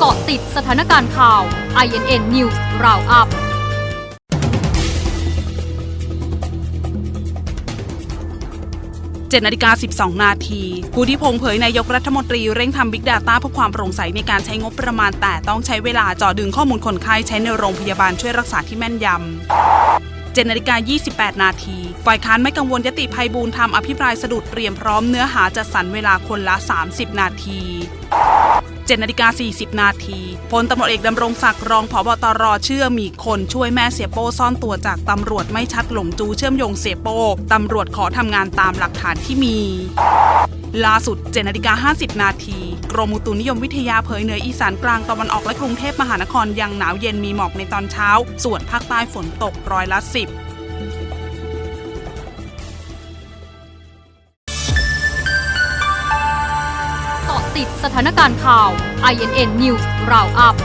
เกาะติดสถานการณ์ข่าว INN News Roundup 7นาฬิกา 12 นาทีผู้ที่พงษ์เผยนายกรัฐมนตรีเร่งทำ Big Data เพื่อความโปร่งใสในการใช้งบประมาณแต่ต้องใช้เวลาจาะดึงข้อมูลคนไข้ใช้ในโรงพยาบาลช่วยรักษาที่แม่นยำ 7นาฬิกา28 นาที ฝ่ายค้านไม่กังวลยติภัยบูลทำอภิปรายสะดุดเตรียมพร้อมเนื้อหาจัดสรรเวลาคนละ 30 นาที7นาฬิกา40 นาทีพลตำรวจเอกดำรงศักดิ์รองผบตรเชื่อมีคนช่วยแม่เสียโป้ซ่อนตัวจากตำรวจไม่ชัดหลงจูเชื่อมโยงเสียโป้ตำรวจขอทำงานตามหลักฐานที่มี ล่าสุด7นาฬิกา50 นาที กรมอุตุนิยมวิทยาเผยเหนืออีสานกลางตะวันออกและกรุงเทพมหานครยังหนาวเย็นมีหมอกในตอนเช้า ส่วนภาคใต้ฝนตกร้อยละ 10เกาะติดสถานการณ์ข่าว INN News Roundup